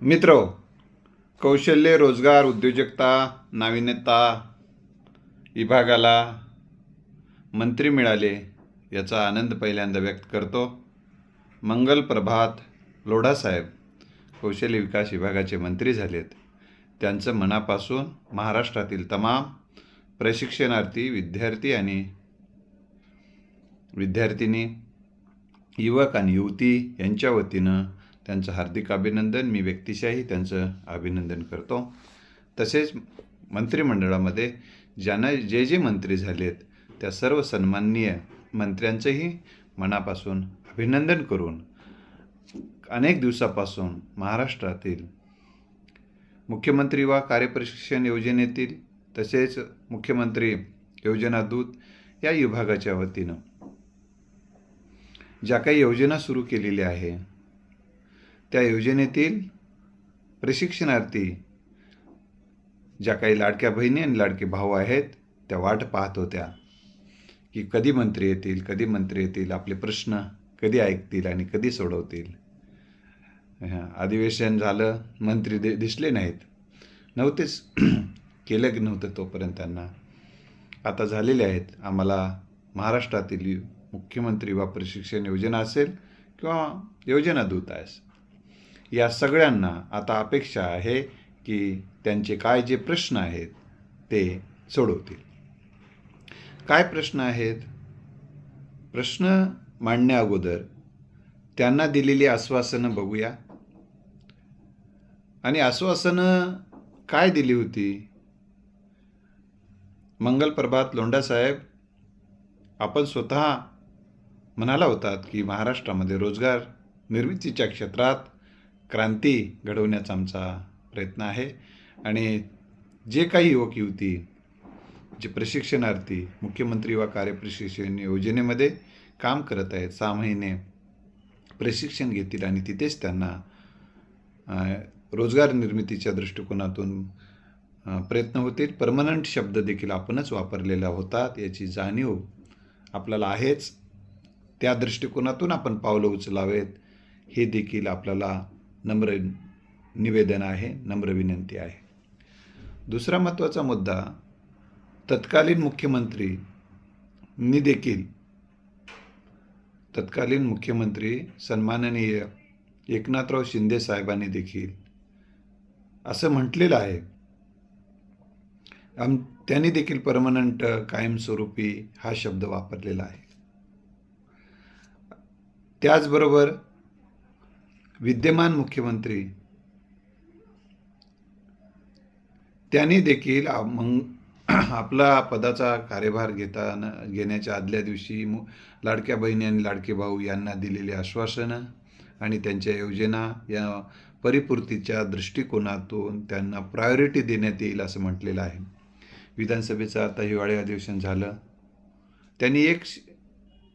मित्र कौशल्य रोजगार उद्योजकता नाविन्यता विभागाला मंत्री मिळाले याचा आनंद पहिल्यांदा व्यक्त करतो. मंगल प्रभात लोढासाहेब कौशल्य विकास विभागाचे मंत्री झालेत. त्यांचं मनापासून महाराष्ट्रातील तमाम प्रशिक्षणार्थी विद्यार्थी आणि विद्यार्थिनी युवक आणि युवती यांच्या वतीनं त्यांचं हार्दिक अभिनंदन. मी व्यक्तिशाही त्यांचं अभिनंदन करतो. तसेच मंत्रिमंडळामध्ये ज्यांना जे जे मंत्री झालेत त्या सर्व सन्माननीय मंत्र्यांचंही मनापासून अभिनंदन करून अनेक दिवसापासून महाराष्ट्रातील मुख्यमंत्री वा कार्यप्रशिक्षण योजनेतील तसेच मुख्यमंत्री योजना दूत या विभागाच्या वतीनं ज्या काही योजना सुरू केलेल्या आहे त्या योजनेतील प्रशिक्षणार्थी ज्या काही लाडक्या बहिणी आणि लाडके भाऊ आहेत त्या वाट पाहत होत्या की कधी मंत्री येतील कधी मंत्री येतील आपले प्रश्न कधी ऐकतील आणि कधी सोडवतील. अधिवेशन झालं मंत्री दे दिसले नाहीत. नव्हतेच केलं की नव्हतं तोपर्यंत त्यांना. आता झालेले आहेत. आम्हाला महाराष्ट्रातील मुख्यमंत्री वा प्रशिक्षण योजना असेल किंवा योजना दूत आहेस. या सगळ्यांना आता अपेक्षा आहे की त्यांचे काय जे प्रश्न आहेत ते सोडवतील. काय प्रश्न आहेत? प्रश्न मांडण्या अगोदर त्यांना दिलेली आश्वासनं बघूया. आणि आश्वासनं काय दिली होती? मंगल प्रभात लोंढासाहेब आपण स्वतः म्हणाला होतात की महाराष्ट्रामध्ये रोजगार निर्मितीच्या क्षेत्रात क्रांती घडवण्याचा आमचा प्रयत्न आहे. आणि जे काही युवक युवती जे प्रशिक्षणार्थी मुख्यमंत्री वा कार्यप्रशिक्षण योजनेमध्ये काम करत आहेत सहा महिने प्रशिक्षण घेतील आणि तिथेच त्यांना रोजगार निर्मितीच्या दृष्टिकोनातून प्रयत्न होतील. परमनंट शब्द देखील आपणच वापरलेला होतात याची जाणीव आपल्याला आहेच. त्या दृष्टिकोनातून आपण पावलं उचलावेत. हे देखील आपल्याला नम्र निवेदन आहे नम्र विनंती आहे. दुसरा महत्त्वाचा मुद्दा तत्कालीन मुख्यमंत्री नी देखील तत्कालीन मुख्यमंत्री सन्माननीय एकनाथराव शिंदे साहेबांनी देखील असं म्हटलेलं आहे. आम त्यांनी देखील परमनंट कायमस्वरूपी हा शब्द वापरलेला आहे. त्याचबरोबर विद्यमान मुख्यमंत्री त्यांनी देखील मग आपला पदाचा कार्यभार घेताना घेण्याच्या आदल्या दिवशी मु लाडक्या बहिणी आणि लाडके भाऊ यांना दिलेली आश्वासनं आणि त्यांच्या योजना या परिपूर्तीच्या दृष्टिकोनातून त्यांना प्रायोरिटी देण्यात येईल असं म्हटलेलं आहे. विधानसभेचं आता हिवाळी अधिवेशन झालं. त्यांनी एक श-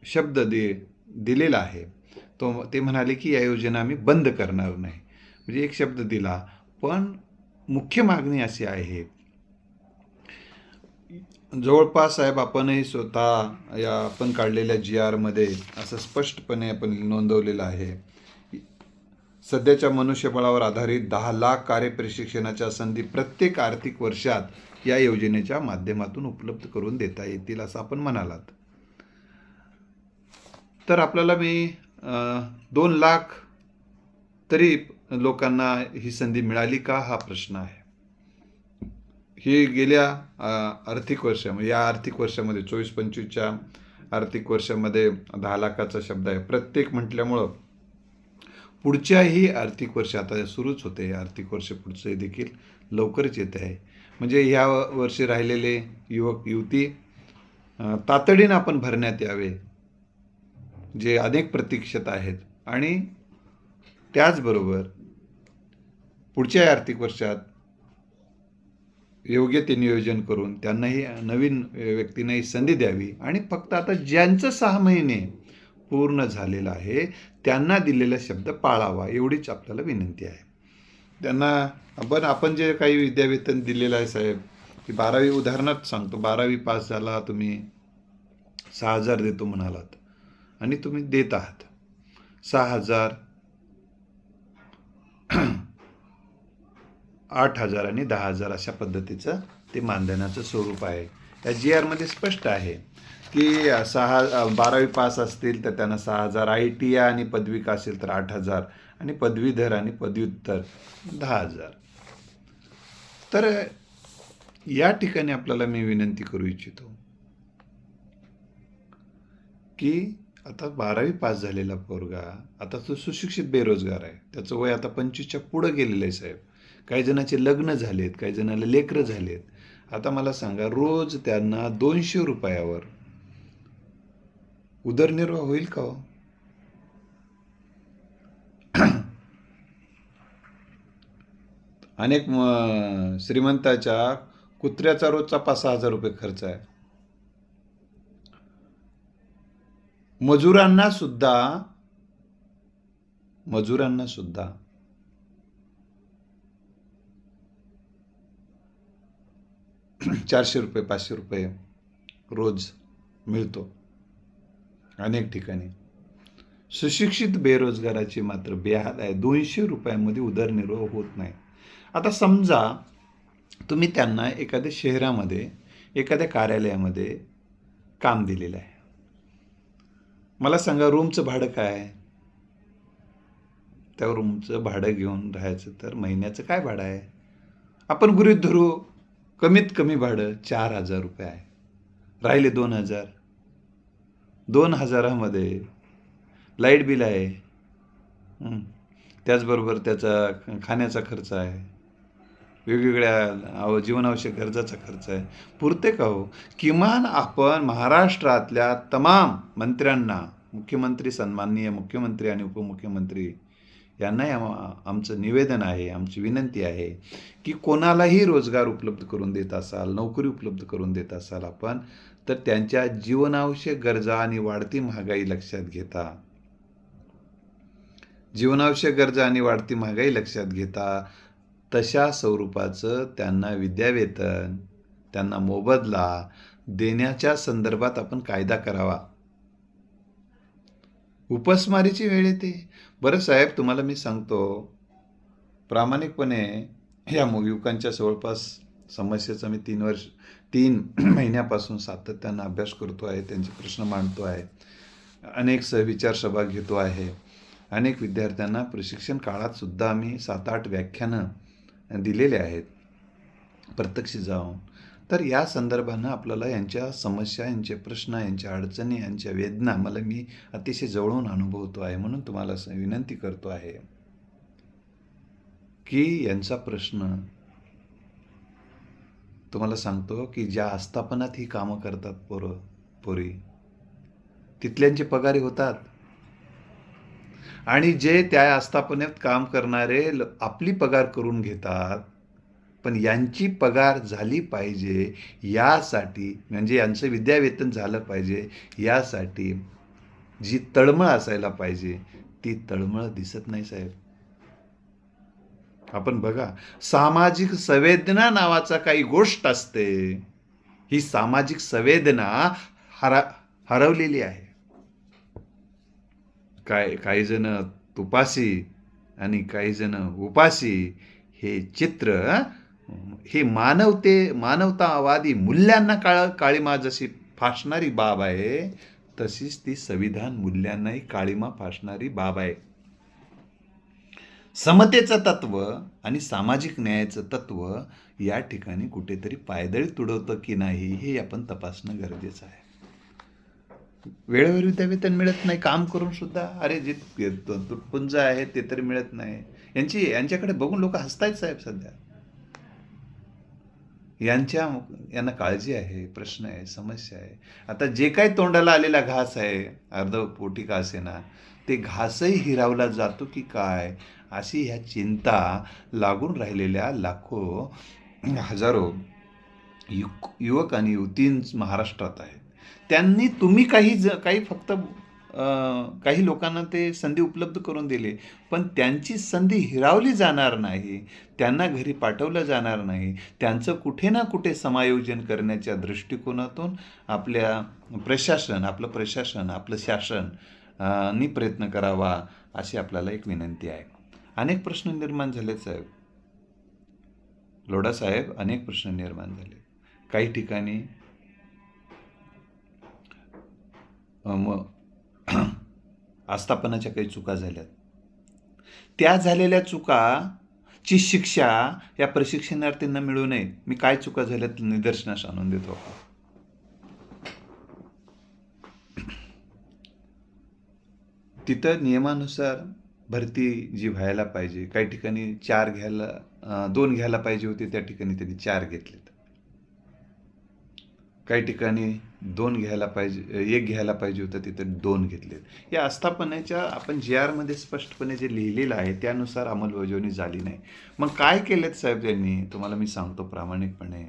शब्द दे दिलेला आहे. तो ते म्हणाले की या योजना आम्ही बंद करणार नाही. म्हणजे एक शब्द दिला. पण मुख्य मागणी अशी आहे जवळपास साहेब आपणही स्वतः या आपण काढलेल्या जी आरमध्ये असं स्पष्टपणे आपण नोंदवलेलं आहे. सध्याच्या मनुष्यबळावर आधारित दहा लाख कार्यप्रशिक्षणाच्या संधी प्रत्येक आर्थिक वर्षात या योजनेच्या माध्यमातून उपलब्ध करून देता येतील असं आपण म्हणालात. तर आपल्याला मी दोन लाख तरी लोकांना ही संधी मिळाली का? हा प्रश्न आहे. ही गेल्या आर्थिक वर्ष या आर्थिक वर्षामध्ये चोवीस पंचवीसच्या आर्थिक वर्षामध्ये दहा लाखाचा शब्द आहे. प्रत्येक म्हटल्यामुळं पुढच्याही आर्थिक वर्ष आता सुरूच होते. आर्थिक वर्ष पुढचे देखील लवकरच येत आहे. म्हणजे ह्या वर्षी राहिलेले युवक युवती तातडीनं आपण भरण्यात यावे. जे अनेक प्रतीक्षित आहेत. आणि त्याचबरोबर पुढच्या आर्थिक वर्षात योग्य ते नियोजन करून त्यांनाही नवीन व्यक्तींनाही संधी द्यावी. आणि फक्त आता ज्यांचं सहा महिने पूर्ण झालेलं आहे त्यांना दिलेला शब्द पाळावा एवढीच आपल्याला विनंती आहे. त्यांना आपण आपण जे काही विद्यावेतन दिलेलं आहे साहेब की बारावी उदाहरणार्थ सांगतो बारावी पास झाला तुम्ही सहा हजार देतो म्हणालात. आणि तुम्ही देत आहात. सहा हजार आठ हजार आणि दहा हजार अशा पद्धतीचं ते मानधनाचं स्वरूप आहे. या जी आरमध्ये स्पष्ट आहे की सहा बारावी पास असतील तर त्यांना सहा हजार आय टी आणि पदविका असेल तर आठ हजार आणि पदवीधर आणि पदव्युत्तर दहा हजार. तर या ठिकाणी आपल्याला मी विनंती करू इच्छितो की आता बारावी पास झालेला पोरगा आता तो सुशिक्षित बेरोजगार आहे. त्याचं वय आता पंचवीसच्या पुढं गेलेलं आहे साहेब. काही जणांचे लग्न झालेत काही जणांना लेकरं झालेत. आता मला सांगा रोज त्यांना दोनशे रुपयावर उदरनिर्वाह होईल का हो? अनेक श्रीमंताच्या कुत्र्याचा रोजचा पाच सहा हजार रुपये खर्च आहे. मजुरांना सुद्धा मजुरांना सुद्धा चारशे रुपये पाचशे रुपये रोज मिळतो अनेक ठिकाणी. सुशिक्षित बेरोजगाराची मात्र बेहाल आहे. दोनशे रुपयामध्ये उदरनिर्वाह होत नाही. आता समजा तुम्ही त्यांना एखाद्या शहरामध्ये एखाद्या कार्यालयामध्ये काम दिलेलं आहे. मला सांगा रूमचं भाडं काय त्या रूमचं भाडं घेऊन राहायचं तर महिन्याचं काय भाडं आहे? आपण गृहित धरू कमीत कमी भाडं चार हजार रुपये आहे. राहिले दोन हजार. दोन हजारामध्ये लाइट बिल आहे. त्याचबरोबर त्याचा खाण्याचा खर्च आहे. वेगवेगळ्या आव जीवनावश्यक गरजाचा खर्च आहे. पुरते का हो? किमान आपण महाराष्ट्रातल्या तमाम मंत्र्यांना मुख्यमंत्री सन्माननीय मुख्यमंत्री आणि उपमुख्यमंत्री यांनाही आम आमचं निवेदन आहे आमची विनंती आहे की कोणालाही रोजगार उपलब्ध करून देत असाल नोकरी उपलब्ध करून देत असाल आपण तर त्यांच्या जीवनावश्यक गरजा आणि वाढती महागाई लक्षात घेता. जीवनावश्यक गरजा आणि वाढती महागाई लक्षात घेता. तशा स्वरूपाचं त्यांना विद्यावेतन त्यांना मोबदला देण्याच्या संदर्भात आपण कायदा करावा. उपस्मारीची वेळ येते. बरं साहेब तुम्हाला मी सांगतो. प्रामाणिकपणे या युवकांच्या जवळपास समस्येचा मी तीन वर्ष तीन महिन्यापासून सातत्यानं अभ्यास करतो आहे त्यांचे प्रश्न मांडतो आहे. अनेक सहविचार सभा घेतो आहे. अनेक विद्यार्थ्यांना प्रशिक्षण काळात सुद्धा आम्ही सात आठ व्याख्यानं दिलेले आहेत. प्रत्यक्ष जाऊन. तर या संदर्भानं आपल्याला यांच्या समस्या यांचे प्रश्न यांच्या अडचणी यांच्या वेदना मला मी अतिशय जवळून अनुभवतो आहे म्हणून तुम्हाला विनंती करतो आहे. की यांचा प्रश्न तुम्हाला सांगतो की ज्या आस्थापनात ही कामं करतात पोरं पोरी तिथल्यांचे पगारी होतात. आणि जे त्या आस्थापनेत काम करणारे आपली पगार करून घेतात पण यांची पगार झाली पाहिजे यासाठी म्हणजे यांचं विद्यावेतन झालं पाहिजे यासाठी जी तळमळ असायला पाहिजे ती तळमळ दिसत नाही साहेब. आपण बघा सामाजिक संवेदना नावाचा काही गोष्ट असते. ही सामाजिक संवेदना हरा हरवलेली आहे. काय काही जण तुपासी आणि काही जण उपासी हे चित्र हे? मानवते मानवतावादी मूल्यांना काळ काळीमा जशी फासणारी बाब आहे तशीच ती संविधान मूल्यांनाही काळीमा फासणारी बाब आहे. समतेचं तत्व आणि सामाजिक न्यायाचं तत्व या ठिकाणी कुठेतरी पायदळी तुडवतं की नाही हे आपण तपासणं गरजेचं आहे. वेळेवर विद्यावेतन मिळत नाही काम करून सुद्धा. अरे जे तुटपुंज आहे ते तरी मिळत नाही. यांची यांच्याकडे बघून लोक हसतायत साहेब सध्या. यांच्या यांना काळजी आहे प्रश्न आहे समस्या आहे. आता जे काही तोंडाला आलेला घास आहे अर्ध पोटी का असेना ते घासही हिरावला जातो की काय? अशी ह्या चिंता लागून राहिलेल्या लाखो हजारो युक युवक आणि युवतीं महाराष्ट्रात आहेत. त्यांनी तुम्ही काही ज काही फक्त काही लोकांना ते संधी उपलब्ध करून दिली पण त्यांची संधी हिरावली जाणार नाही त्यांना घरी पाठवलं जाणार नाही त्यांचं कुठे ना कुठे समायोजन करण्याच्या दृष्टिकोनातून आपल्या प्रशासन आपलं प्रशासन आपलं शासन नी प्रयत्न करावा अशी आपल्याला एक विनंती आहे. अनेक प्रश्न निर्माण झाले साहेब. लोढासाहेब अनेक प्रश्न निर्माण झाले काही ठिकाणी मग आस्थापनाच्या काही चुका झाल्यात. त्या झालेल्या चुकाची शिक्षा या प्रशिक्षणार्थींना मिळू नये. मी काय चुका झाल्यात निदर्शनास आणून देतो. तिथं नियमानुसार भरती जी व्हायला पाहिजे काही ठिकाणी चार घ्यायला दोन घ्यायला पाहिजे होते त्या ठिकाणी त्यांनी चार घेतलेत. काही ठिकाणी दोन घ्यायला पाहिजे एक घ्यायला पाहिजे होतं तिथं दोन घेतलेत. या आस्थापनेच्या आपण जी आरमध्ये स्पष्टपणे जे लिहिलेलं आहे त्यानुसार अंमलबजावणी झाली नाही. मग काय केलेत साहेब त्यांनी तुम्हाला मी सांगतो प्रामाणिकपणे.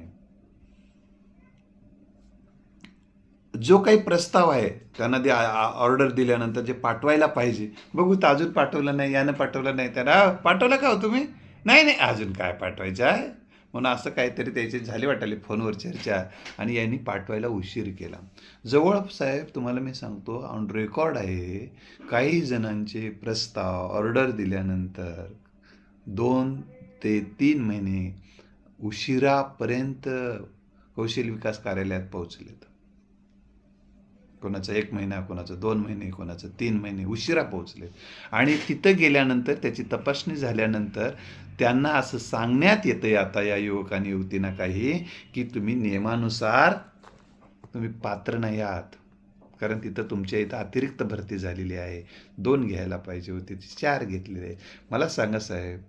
जो काही प्रस्ताव आहे त्यांना ते ऑर्डर दिल्यानंतर जे पाठवायला पाहिजे. बघू तर अजून पाठवलं नाही यानं पाठवलं नाही त्याला पाठवलं का हो तुम्ही? नाही नाही अजून काय पाठवायचं आहे? म्हणून असं काहीतरी त्याची झाली वाटाली फोनवर चर्चा आणि यांनी पाठवायला उशीर केला. जवळ साहेब तुम्हाला मी सांगतो ऑन रेकॉर्ड आहे काही जणांचे प्रस्ताव ऑर्डर दिल्यानंतर दोन ते तीन महिने उशिरापर्यंत कौशल्य विकास कार्यालयात पोहोचलेत. कोणाचा एक महिना कोणाचं दोन महिने कोणाचं तीन महिने उशिरा पोहोचले आणि तिथं गेल्यानंतर त्याची तपासणी झाल्यानंतर त्यांना असं सांगण्यात येतं आता या युवकांनी युवतींना काही की तुम्ही नियमानुसार तुम्ही पात्र नाही आहात. कारण तिथं तुमच्या इथं अतिरिक्त भरती झालेली आहे. दोन घ्यायला पाहिजे होती ती चार घेतलेली आहे. मला सांगा साहेब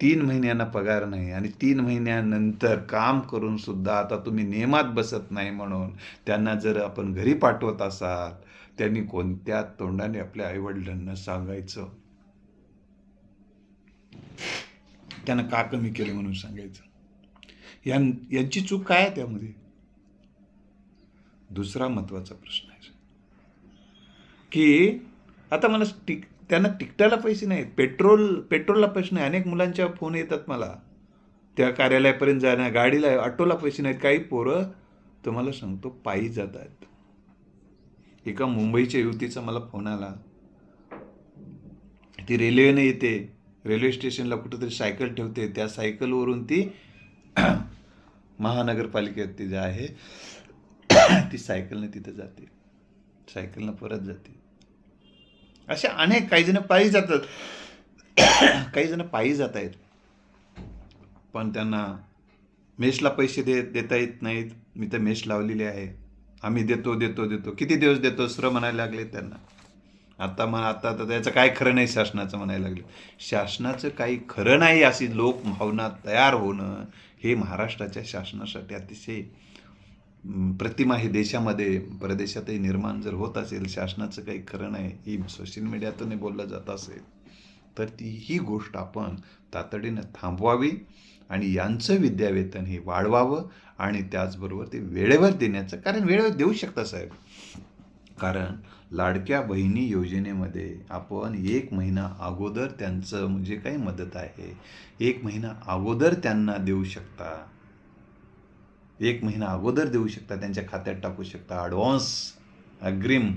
तीन महिन्यांना पगार नाही आणि तीन महिन्यानंतर काम करून सुद्धा आता तुम्ही नियमात बसत नाही म्हणून त्यांना जर आपण घरी पाठवत असाल त्यांनी कोणत्या तोंडाने आपल्या आईवडिलांना सांगायचं? त्यांना का कमी केले म्हणून सांगायचं? यां यांची चूक काय आहे त्यामध्ये? दुसरा महत्त्वाचा प्रश्न आहे. की आता मला टिक त्यांना टिकटायला पैसे नाहीत. पेट्रोल पेट्रोलला पैसे नाही अनेक मुलांच्या फोन येतात मला. त्या कार्यालयापर्यंत जाण्या गाडीला ऑटोला पैसे नाहीत. काही पोरं तुम्हाला सांगतो पायी जात आहेत. एका मुंबईच्या युवतीचा मला फोन आला. ती रेल्वेने येते. रेल्वे स्टेशनला कुठंतरी सायकल ठेवते. त्या सायकलवरून ती महानगरपालिकेत ती जे आहे ती सायकलने तिथं जाते. सायकलनं परत जाते. अशा अनेक काही जण पायी जातात. काही जण पायी जात आहेत. पण त्यांना मेसला पैसे दे देता येत नाहीत. मी तर मेस लावलेली आहे. आम्ही देतो देतो देतो. किती दिवस देतो? स्र म्हणायला लागले त्यांना. आता मग आता तर त्याचं काय खरं नाही शासनाचं म्हणायला लागलं. शासनाचं काही खरं नाही अशी लोकभावना तयार होणं हे महाराष्ट्राच्या शासनासाठी अतिशय प्रतिमा हे देशामध्ये परदेशातही निर्माण जर होत असेल शासनाचं काही खरं नाही ही सोशल मीडियातून बोललं जात असेल तर ती ही गोष्ट आपण तातडीनं थांबवावी आणि यांचं विद्यावेतन हे वाढवावं आणि त्याचबरोबर ते वेळेवर देण्याचं कारण वेळेवर देऊ शकता साहेब. कारण लाडक्या बहिणी योजनेमध्ये आपण एक महिना अगोदर त्यांचं म्हणजे जे काही मदत आहे? एक महिना अगोदर त्यांना देऊ शकता. एक महिना अगोदर देऊ शकता त्यांच्या खात्यात टाकू शकता. ॲडव्हान्स अग्रिम.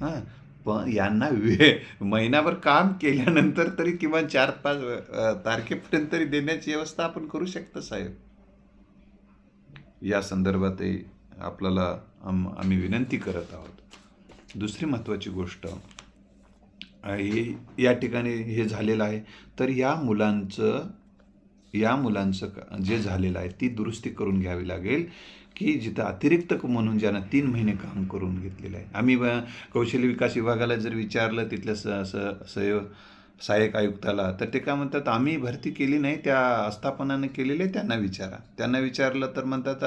हां पण यांना वे महिनाभर काम केल्यानंतर तरी किमान चार पाच तारखेपर्यंत तरी देण्याची व्यवस्था आपण करू शकता साहेब. या संदर्भातही आपल्याला आम आम्ही विनंती करत आहोत. दुसरी महत्त्वाची गोष्ट हे या ठिकाणी हे झालेलं आहे. तर या मुलांचं या मुलांचं जे झालेलं आहे ती दुरुस्ती करून घ्यावी लागेल की जिथं अतिरिक्त म्हणून ज्यांना तीन महिने काम करून घेतलेलं आहे. आम्ही कौशल्य विकास विभागाला जर विचारलं तिथल्या स स सय सहाय्यक आयुक्ताला तर ते काय म्हणतात आम्ही भरती केली नाही त्या आस्थापनानं केलेले आहे त्यांना विचारा. त्यांना विचारलं तर म्हणतात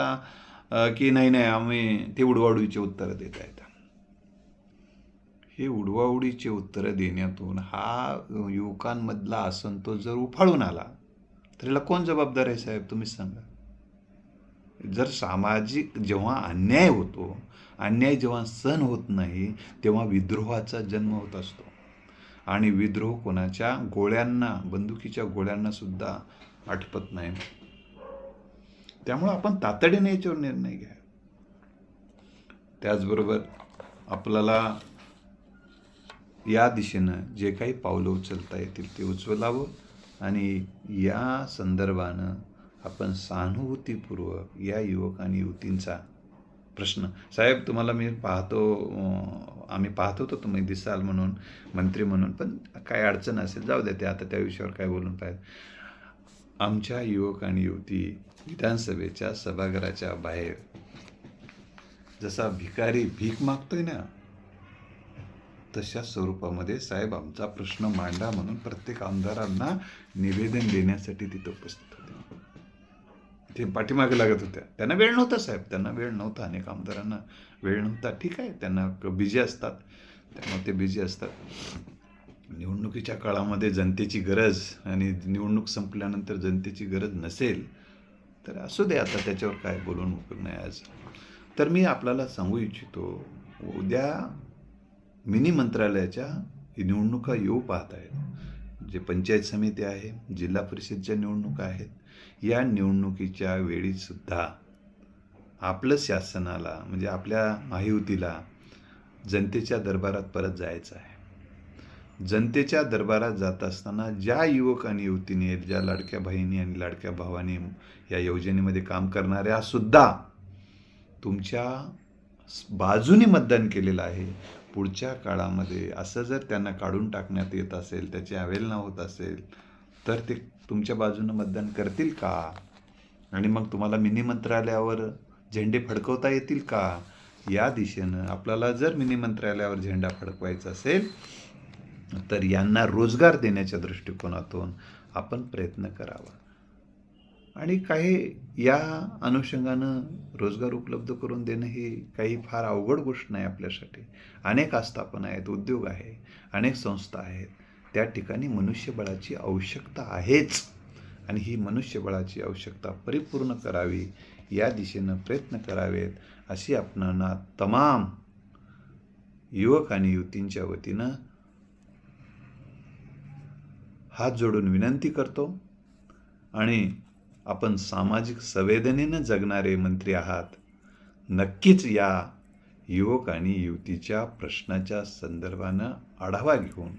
की नाही नाही आम्ही ते उडवाउडीचे उत्तरं देत आहेत. हे उडवाउडीचे उत्तरं देण्यातून हा युवकांमधला असंतोष जर उफाळून आला तर याला कोण जबाबदार आहे साहेब तुम्हीच सांगा. जर सामाजिक जेव्हा अन्याय होतो अन्याय जेव्हा सहन होत नाही तेव्हा विद्रोहाचा जन्म होत असतो. आणि विद्रोह कोणाच्या? गोळ्यांना बंदुकीच्या गोळ्यांना सुद्धा आटपत नाही. त्यामुळं आपण तातडीने याच्यावर निर्णय घ्या. त्याचबरोबर आपल्याला या दिशेनं जे काही पावलं उचलता येतील ते उचलावं आणि या संदर्भानं आपण सहानुभूतीपूर्वक या युवक आणि युवतींचा प्रश्न साहेब तुम्हाला मी पाहतो आम्ही पाहत होतो तुम्ही दिसाल म्हणून मंत्री म्हणून पण काय अडचण असेल जाऊ द्या ते आता त्या विषयावर काय बोलून पाहिजे. आमच्या युवक आणि युवती विधानसभेच्या सभागृहाच्या बाहेर. जसा भिकारी भीक मागतोय ना तशा स्वरूपामध्ये साहेब आमचा प्रश्न मांडा म्हणून प्रत्येक आमदारांना निवेदन देण्यासाठी तिथं उपस्थित होते. ते पाठीमागे लागत होत्या. त्यांना वेळ नव्हता साहेब त्यांना वेळ नव्हता. अनेक आमदारांना वेळ नव्हता. ठीक आहे त्यांना बिझी असतात. त्यामुळे ते बिझी असतात. निवडणुकीच्या काळामध्ये जनतेची गरज आणि निवडणूक संपल्यानंतर जनतेची गरज नसेल तर असू दे आता त्याच्यावर काय बोलून उपयोग नाही आज. तर मी आपल्याला सांगू इच्छितो उद्या मिनी मंत्रालयाच्या निवडणुका येऊ पाहत आहेत. जे पंचायत समिती आहे जिल्हा परिषदच्या निवडणुका आहेत या निवडणुकीच्या वेळीसुद्धा आपलं शासनाला म्हणजे आपल्या माहितीला जनतेच्या दरबारात परत जायचं आहे. जनतेच्या दरबारात जात असताना ज्या युवक आणि युवतीने ज्या लाडक्या बहिणी आणि लाडक्या भावाने या योजनेमध्ये काम करणाऱ्या सुद्धा तुमच्या बाजूने मतदान केलेलं आहे. पुढच्या काळामध्ये असं जर त्यांना काढून टाकण्यात येत असेल त्याची अवेलना होत असेल तर ते तुमच्या बाजूनं मतदान करतील का? आणि मग तुम्हाला मिनी मंत्रालयावर झेंडे फडकवता येतील का? या दिशेनं आपल्याला जर मिनी मंत्रालयावर झेंडा फडकवायचा असेल तर यांना रोजगार देण्याच्या दृष्टिकोनातून आपण प्रयत्न करावा. आणि काही या अनुषंगानं रोजगार उपलब्ध करून देणं ही काही फार अवघड गोष्ट नाही आपल्यासाठी. अनेक आस्थापना आहेत उद्योग आहे अनेक संस्था आहेत. त्या ठिकाणी मनुष्यबळाची आवश्यकता आहेच. आणि ही मनुष्यबळाची आवश्यकता परिपूर्ण करावी या दिशेनं प्रयत्न करावेत अशी आपणांना तमाम युवक आणि युवतींच्या वतीनं हात जोडून विनंती करतो. आणि आपण सामाजिक संवेदनेनं जगणारे मंत्री आहात. नक्कीच या युवक आणि युवतीच्या प्रश्नाच्या संदर्भानं आढावा घेऊन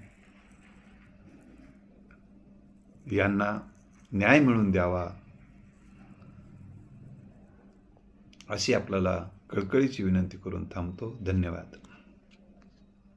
यांना न्याय मिळून द्यावा अशी आपल्याला कळकळीची विनंती करून थांबतो. धन्यवाद.